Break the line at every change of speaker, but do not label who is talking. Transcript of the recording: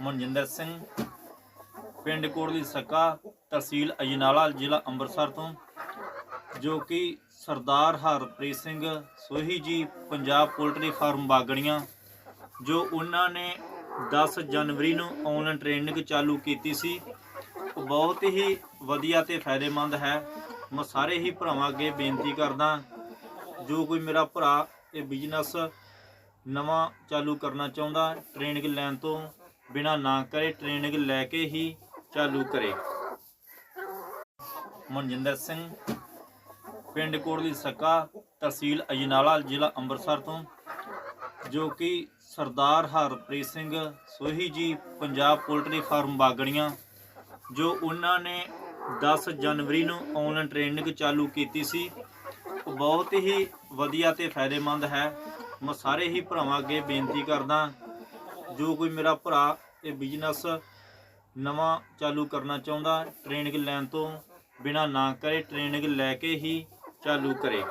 ਮਨਜਿੰਦਰ ਸਿੰਘ, ਪਿੰਡ ਕੋਟਲੀ ਸਕਾ, ਤਹਿਸੀਲ ਅਜਨਾਲਾ, ਜ਼ਿਲ੍ਹਾ ਅੰਮ੍ਰਿਤਸਰ ਤੋਂ, ਜੋ ਕਿ ਸਰਦਾਰ ਹਰਪ੍ਰੀਤ ਸਿੰਘ ਸੋਹੀ ਜੀ ਪੰਜਾਬ ਪੋਲਟਰੀ ਫਾਰਮ ਬਾਗੜੀਆਂ, ਜੋ ਉਹਨਾਂ ਨੇ 10 ਜਨਵਰੀ ਨੂੰ ਆਨਲਾਈਨ ਟ੍ਰੇਨਿੰਗ ਚਾਲੂ ਕੀਤੀ ਸੀ। ਉਹ ਬਹੁਤ ਹੀ ਵਧੀਆ ਤੇ ਫਾਇਦੇਮੰਦ ਹੈ। ਮੈਂ ਸਾਰੇ ਹੀ ਭਰਾਵਾਂ ਅੱਗੇ ਬੇਨਤੀ ਕਰਦਾ, ਜੋ ਕੋਈ ਮੇਰਾ ਭਰਾ ਇਹ ਬਿਜ਼ਨਸ ਨਵਾਂ ਚਾਲੂ ਕਰਨਾ ਚਾਹੁੰਦਾ ਟ੍ਰੇਨਿੰਗ ਲੈਣ ਤੋਂ ਬਿਨਾ ਨਾ ਕਰੇ ਟ੍ਰੇਨਿੰਗ ਲੈ ਕੇ ਹੀ ਚਾਲੂ ਕਰੇ। ਮਨਜਿੰਦਰ ਸਿੰਘ, ਪਿੰਡ ਕੋਟਲੀ ਸਕਾ, ਤਹਿਸੀਲ ਅਜਨਾਲਾ, ਜ਼ਿਲ੍ਹਾ ਅੰਮ੍ਰਿਤਸਰ ਤੋਂ, ਜੋ ਕਿ ਸਰਦਾਰ ਹਰਪ੍ਰੀਤ ਸਿੰਘ ਸੋਹੀ ਜੀ ਪੰਜਾਬ ਪੋਲਟਰੀ ਫਾਰਮ ਬਾਗੜੀਆਂ, ਜੋ ਉਹਨਾਂ ਨੇ 10 ਜਨਵਰੀ ਨੂੰ ਆਨਲਾਈਨ ਟ੍ਰੇਨਿੰਗ ਚਾਲੂ ਕੀਤੀ ਸੀ। ਉਹ ਬਹੁਤ ਹੀ ਵਧੀਆ ਤੇ ਫਾਇਦੇਮੰਦ ਹੈ। ਮੈਂ ਸਾਰੇ ਹੀ ਭਰਾਵਾਂ ਅੱਗੇ ਬੇਨਤੀ ਕਰਦਾ ਜੋ ਕੋਈ ਮੇਰਾ ਭਰਾ ਇਹ ਬਿਜ਼ਨਸ ਨਵਾਂ ਚਾਲੂ ਕਰਨਾ ਚਾਹੁੰਦਾ ਟ੍ਰੇਨਿੰਗ ਲੈਣ ਤੋਂ ਬਿਨਾ ਨਾ ਕਰੇ ਟ੍ਰੇਨਿੰਗ ਲੈ ਕੇ ਹੀ ਚਾਲੂ ਕਰੇ।